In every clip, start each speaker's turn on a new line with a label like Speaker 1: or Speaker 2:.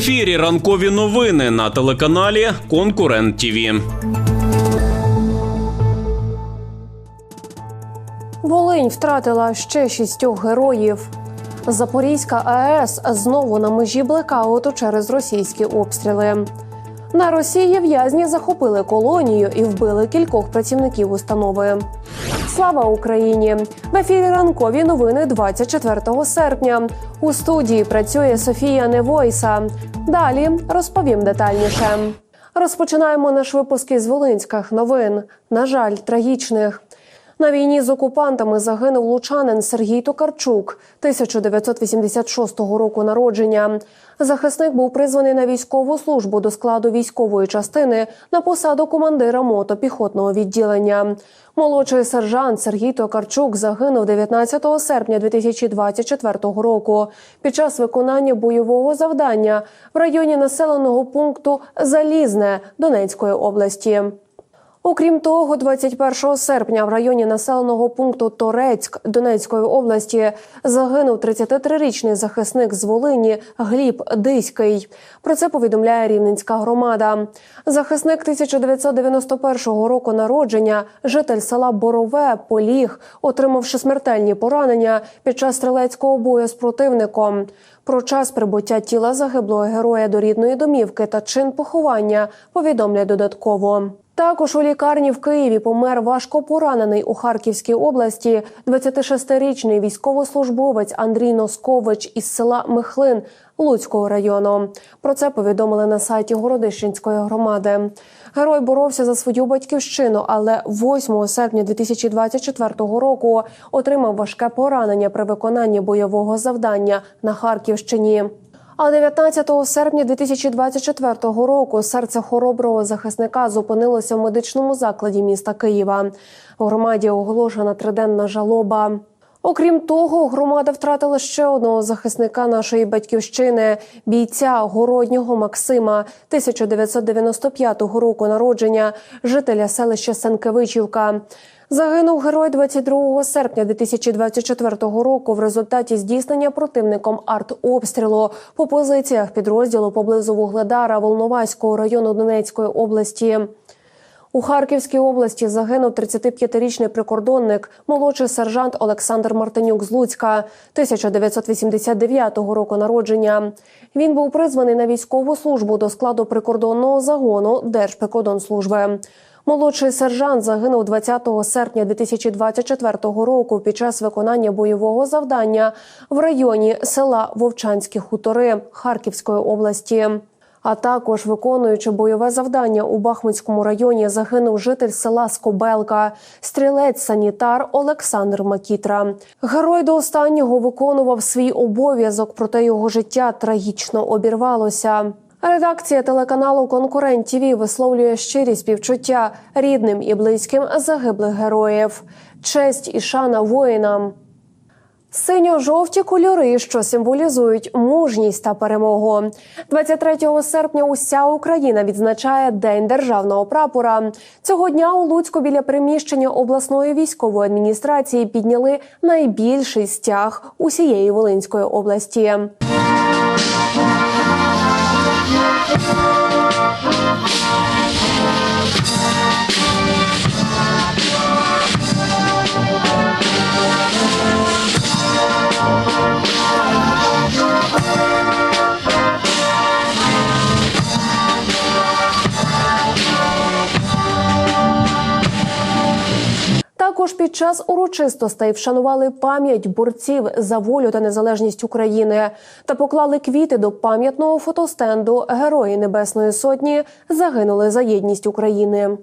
Speaker 1: ефірі ранкові новини на телеканалі Конкурент ТІВІ.
Speaker 2: Волинь втратила ще шістьох героїв. Запорізька АЕС знову на межі блекауту через російські обстріли. На Росії в'язні захопили колонію і вбили кількох працівників установи. Слава Україні! В ефірі ранкові новини 24 серпня. У студії працює Софія Невойса. Далі розповім детальніше. Розпочинаємо наш випуск із Волинських новин. На жаль, трагічних. На війні з окупантами загинув лучанин Сергій Токарчук, 1986 року народження. Захисник був призваний на військову службу до складу військової частини на посаду командира мотопіхотного відділення. Молодший сержант Сергій Токарчук загинув 19 серпня 2024 року під час виконання бойового завдання в районі населеного пункту Залізне Донецької області. Окрім того, 21 серпня в районі населеного пункту Торецьк Донецької області загинув 33-річний захисник з Волині Гліб Диський. Про це повідомляє Рівненська громада. Захисник 1991 року народження, житель села Борове, поліг, отримавши смертельні поранення під час стрілецького бою з противником. Про час прибуття тіла загиблого героя до рідної домівки та чин поховання повідомляє додатково. Також у лікарні в Києві помер важко поранений у Харківській області 26-річний військовослужбовець Андрій Носкович із села Михлин Луцького району. Про це повідомили на сайті Городищенської громади. Герой боровся за свою батьківщину, але 8 серпня 2024 року отримав важке поранення при виконанні бойового завдання на Харківщині. А 19 серпня 2024 року серце хороброго захисника зупинилося в медичному закладі міста Києва. У громаді оголошена триденна жалоба. Окрім того, громада втратила ще одного захисника нашої батьківщини, бійця городнього Максима, 1995 року народження, жителя селища Сенкевичівка. Загинув герой 22 серпня 2024 року в результаті здійснення противником артобстрілу по позиціях підрозділу поблизу Вугледара Волноваського району Донецької області. У Харківській області загинув 35-річний прикордонник, молодший сержант Олександр Мартинюк з Луцька, 1989 року народження. Він був призваний на військову службу до складу прикордонного загону Держприкордонслужби. Молодший сержант загинув 20 серпня 2024 року під час виконання бойового завдання в районі села Вовчанські хутори Харківської області. А також виконуючи бойове завдання у Бахмутському районі, загинув житель села Скобелка, стрілець санітар Олександр Макітра. Герой до останнього виконував свій обов'язок, проте його життя трагічно обірвалося. Редакція телеканалу Конкурент ТІВІ висловлює щирі співчуття рідним і близьким загиблих героїв. Честь і шана воїнам. Синьо-жовті кольори, що символізують мужність та перемогу. 23 серпня уся Україна відзначає День державного прапора. Цього дня у Луцьку біля приміщення обласної військової адміністрації підняли найбільший стяг усієї Волинської області. Також під час урочистостей вшанували пам'ять борців за волю та незалежність України та поклали квіти до пам'ятного фотостенду Герої Небесної Сотні загинули за єдність України.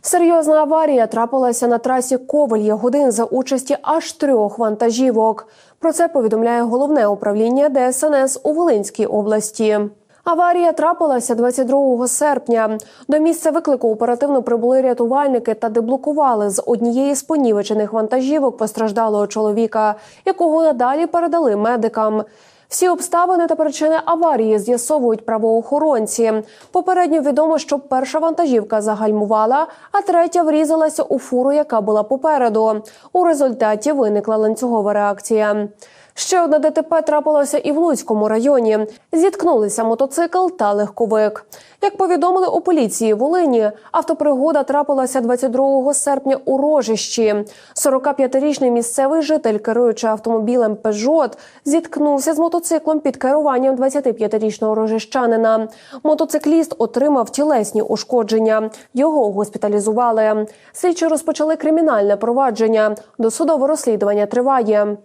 Speaker 2: Серйозна аварія трапилася на трасі Коваль Ягодин за участі аж трьох вантажівок. Про це повідомляє головне управління ДСНС у Волинській області. Аварія трапилася 22 серпня. До місця виклику оперативно прибули рятувальники та деблокували з однієї з понівечених вантажівок постраждалого чоловіка, якого надалі передали медикам. Всі обставини та причини аварії з'ясовують правоохоронці. Попередньо відомо, що перша вантажівка загальмувала, а третя врізалася у фуру, яка була попереду. У результаті виникла ланцюгова реакція. Ще одне ДТП трапилося і в Луцькому районі. Зіткнулися мотоцикл та легковик. Як повідомили у поліції Волині, автопригода трапилася 22 серпня у Рожищі. 45-річний місцевий житель, керуючи автомобілем Пежот, зіткнувся з мотоциклом під керуванням 25-річного рожищанина. Мотоцикліст отримав тілесні ушкодження. Його госпіталізували. Слідчі розпочали кримінальне провадження. Досудове розслідування триває.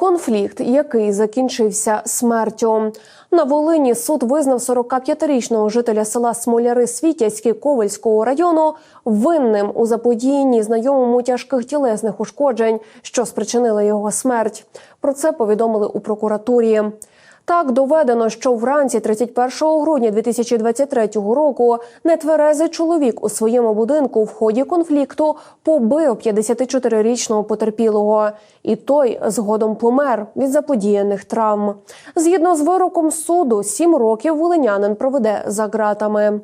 Speaker 2: Конфлікт, який закінчився смертю. На Волині суд визнав 45-річного жителя села Смоляри Світязьки Ковальського району винним у заподіянні знайомому тяжких тілесних ушкоджень, що спричинили його смерть. Про це повідомили у прокуратурі. Так доведено, що вранці 31 грудня 2023 року нетверезий чоловік у своєму будинку в ході конфлікту побив 54-річного потерпілого, і той згодом помер від заподіяних травм. Згідно з вироком суду, сім років волинянин проведе за ґратами.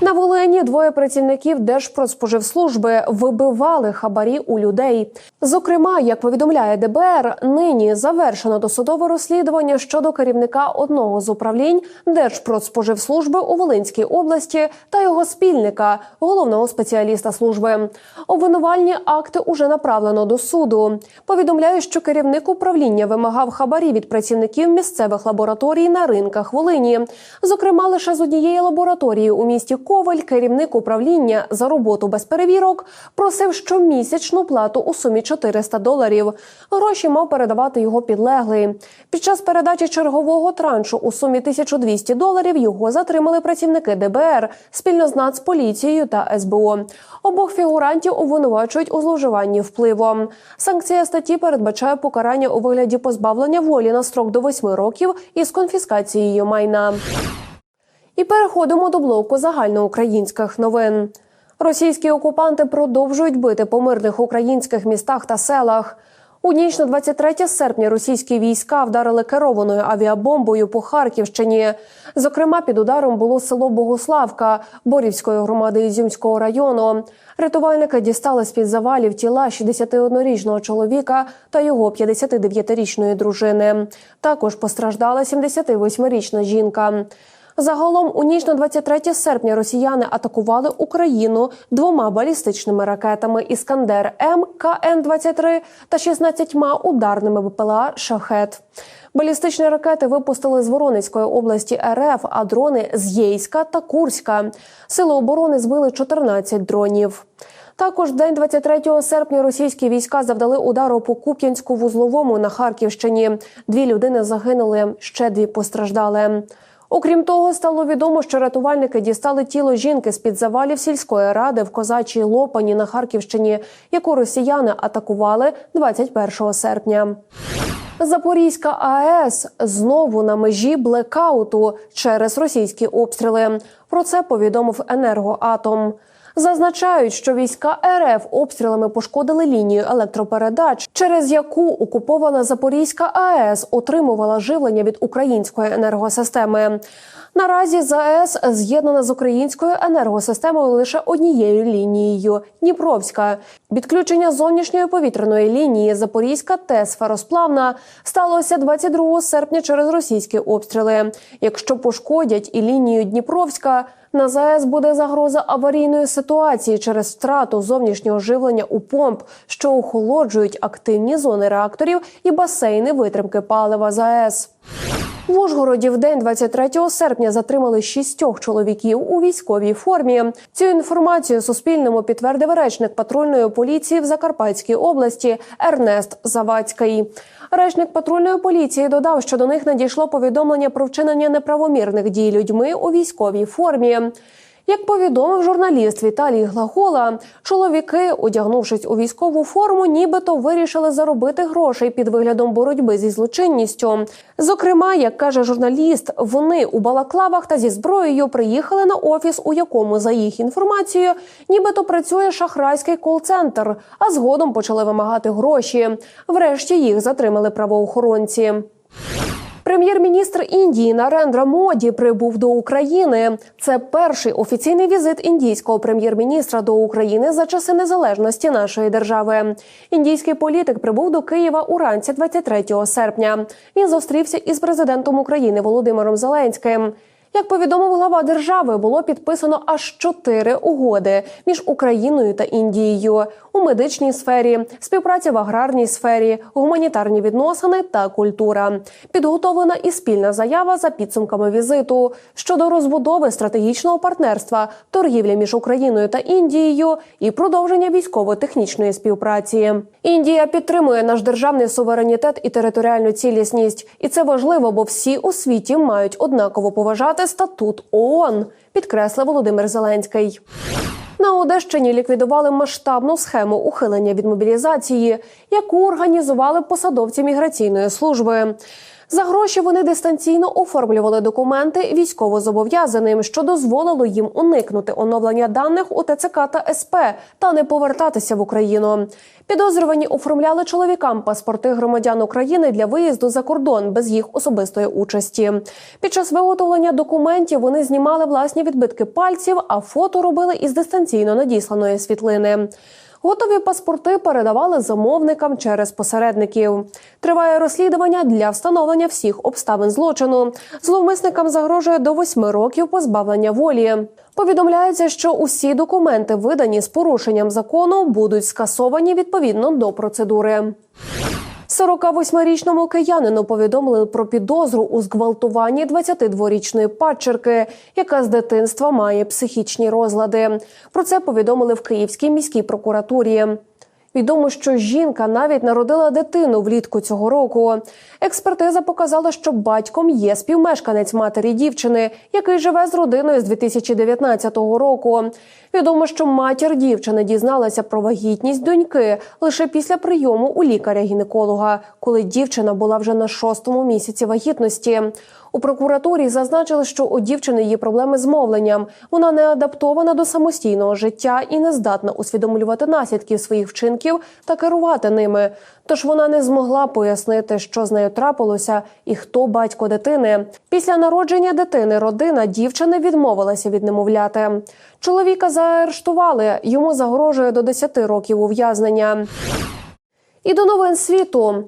Speaker 2: На Волині двоє працівників Держпродспоживслужби вибивали хабарі у людей. Зокрема, як повідомляє ДБР, нині завершено досудове розслідування щодо керівника одного з управлінь Держпродспоживслужби у Волинській області та його спільника, головного спеціаліста служби. Обвинувальні акти уже направлено до суду. Повідомляю, що керівник управління вимагав хабарі від працівників місцевих лабораторій на ринках Волині. Зокрема, лише з однієї лабораторії у місті Коваль керівник управління за роботу без перевірок просив щомісячну плату у сумі 400 доларів. Гроші мав передавати його підлеглий. Під час передачі чергового траншу у сумі 1200 доларів його затримали працівники ДБР спільно з Нацполіцією та СБУ. Обох фігурантів обвинувачують у зловживанні впливом. Санкція статті передбачає покарання у вигляді позбавлення волі на строк до 8 років із конфіскацією майна. І переходимо до блоку загальноукраїнських новин. Російські окупанти продовжують бити по мирних українських містах та селах. У ніч на 23 серпня російські війська вдарили керованою авіабомбою по Харківщині. Зокрема, під ударом було село Богославка Борівської громади Ізюмського району. Рятувальники дістали з під завалів тіла 61-річного чоловіка та його 59-річної дружини. Також постраждала 78-річна жінка. Загалом у ніч на 23 серпня росіяни атакували Україну двома балістичними ракетами Іскандер М КН-23 та 16 ударними БПЛА Шахет. Балістичні ракети випустили з Воронезької області РФ, а дрони з Єйська та Курська. Сили оборони збили 14 дронів. Також день 23 серпня російські війська завдали удару по Куп'янську-вузловому на Харківщині. Дві людини загинули, ще дві постраждали. Окрім того, стало відомо, що рятувальники дістали тіло жінки з під завалів сільської ради в козачій Лопані на Харківщині, яку росіяни атакували 21 серпня. Запорізька АЕС знову на межі блекауту через російські обстріли. Про це повідомив енергоатом. Зазначають, що війська РФ обстрілами пошкодили лінію електропередач, через яку окупована Запорізька АЕС отримувала живлення від української енергосистеми. Наразі ЗАЕС з'єднана з українською енергосистемою лише однією лінією Дніпровська. Відключення зовнішньої повітряної лінії Запорізька ТЕС Феросплавна сталося 22 серпня через російські обстріли. Якщо пошкодять і лінію Дніпровська. На ЗАЕС буде загроза аварійної ситуації через втрату зовнішнього живлення у помп, що охолоджують активні зони реакторів і басейни витримки палива ЗАЕС. В Ужгороді в день 23 серпня затримали шістьох чоловіків у військовій формі. Цю інформацію Суспільному підтвердив речник патрульної поліції в Закарпатській області Ернест Завадський. Речник патрульної поліції додав, що до них надійшло повідомлення про вчинення неправомірних дій людьми у військовій формі. Як повідомив журналіст Віталій Глагола, чоловіки, одягнувшись у військову форму, нібито вирішили заробити грошей під виглядом боротьби зі злочинністю. Зокрема, як каже журналіст, вони у балаклавах та зі зброєю приїхали на офіс, у якому, за їх інформацією, нібито працює шахрайський кол-центр, а згодом почали вимагати гроші. Врешті їх затримали правоохоронці. Прем'єр-міністр Індії Нарендра Моді прибув до України. Це перший офіційний візит індійського прем'єр-міністра до України за часи незалежності нашої держави. Індійський політик прибув до Києва уранці 23 серпня. Він зустрівся із президентом України Володимиром Зеленським. Як повідомив глава держави, було підписано аж чотири угоди між Україною та Індією у медичній сфері, співпраця в аграрній сфері, гуманітарні відносини та культура. Підготовлена і спільна заява за підсумками візиту щодо розбудови стратегічного партнерства, торгівлі між Україною та Індією і продовження військово-технічної співпраці. Індія підтримує наш державний суверенітет і територіальну цілісність, і це важливо, бо всі у світі мають однаково поважати статут ООН, підкреслив Володимир Зеленський. На Одещині ліквідували масштабну схему ухилення від мобілізації, яку організували посадовці міграційної служби. За гроші вони дистанційно оформлювали документи військовозобов'язаним, що дозволило їм уникнути оновлення даних у ТЦК та СП та не повертатися в Україну. Підозрювані оформляли чоловікам паспорти громадян України для виїзду за кордон без їх особистої участі. Під час виготовлення документів вони знімали власні відбитки пальців, а фото робили із дистанційно надісланої світлини. Готові паспорти передавали замовникам через посередників. Триває розслідування для встановлення всіх обставин злочину. Зловмисникам загрожує до восьми років позбавлення волі. Повідомляється, що усі документи, видані з порушенням закону, будуть скасовані відповідно до процедури. 48-річному киянину повідомили про підозру у зґвалтуванні 22-річної падчерки, яка з дитинства має психічні розлади. Про це повідомили в Київській міській прокуратурі. Відомо, що жінка навіть народила дитину влітку цього року. Експертиза показала, що батьком є співмешканець матері дівчини, який живе з родиною з 2019 року. Відомо, що матір дівчини дізналася про вагітність доньки лише після прийому у лікаря-гінеколога, коли дівчина була вже на шостому місяці вагітності. У прокуратурі зазначили, що у дівчини є проблеми з мовленням. Вона не адаптована до самостійного життя і не здатна усвідомлювати наслідків своїх вчинків та керувати ними. Тож вона не змогла пояснити, що з нею трапилося і хто батько дитини. Після народження дитини родина дівчини відмовилася від немовляти. Чоловіка заарештували. Йому загрожує до 10 років ув'язнення. І до новин світу.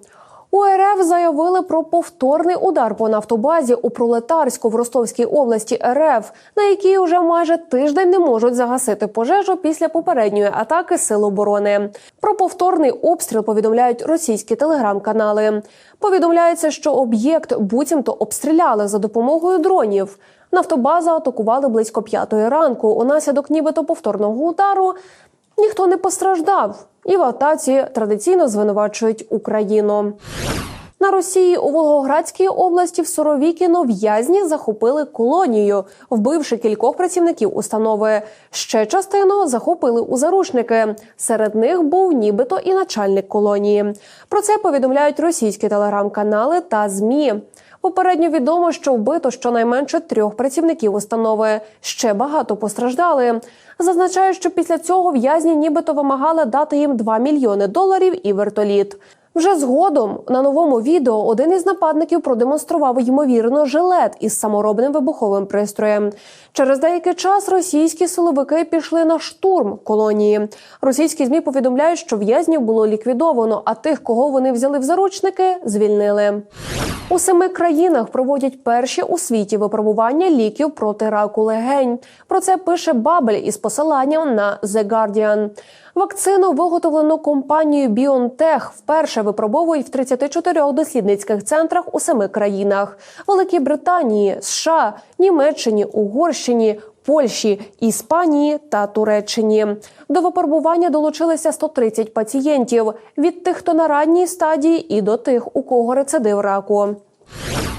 Speaker 2: У РФ заявили про повторний удар по нафтобазі у Пролетарську в Ростовській області РФ, на якій уже майже тиждень не можуть загасити пожежу після попередньої атаки сил оборони. Про повторний обстріл повідомляють російські телеграм-канали. Повідомляється, що об'єкт буцімто обстріляли за допомогою дронів. Нафтобаза атакували близько п'ятої ранку. Унаслідок нібито повторного удару ніхто не постраждав, і в атаці традиційно звинувачують Україну. На Росії у Волгоградській області в Соровікіно в'язні захопили колонію, вбивши кількох працівників установи. Ще частину захопили у заручники. Серед них був нібито і начальник колонії. Про це повідомляють російські телеграм-канали та змі. Попередньо відомо, що вбито щонайменше трьох працівників установи. Ще багато постраждали. Зазначають, що після цього в'язні нібито вимагали дати їм 2 мільйони доларів і вертоліт. Вже згодом на новому відео один із нападників продемонстрував ймовірно жилет із саморобним вибуховим пристроєм. Через деякий час російські силовики пішли на штурм колонії. Російські змі повідомляють, що в'язнів було ліквідовано, а тих, кого вони взяли в заручники, звільнили. У семи країнах проводять перші у світі випробування ліків проти раку легень. Про це пише Бабель із посиланням на The Guardian. Вакцину виготовлену компанією BioNTech вперше випробовують в 34 дослідницьких центрах у семи країнах: Великій Британії, США, Німеччині, Угорщині. Польщі, Іспанії та Туреччині до випробування долучилися 130 пацієнтів від тих, хто на ранній стадії, і до тих, у кого рецидив раку.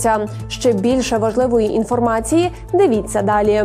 Speaker 2: знаходяться. Ще більше важливої інформації дивіться далі.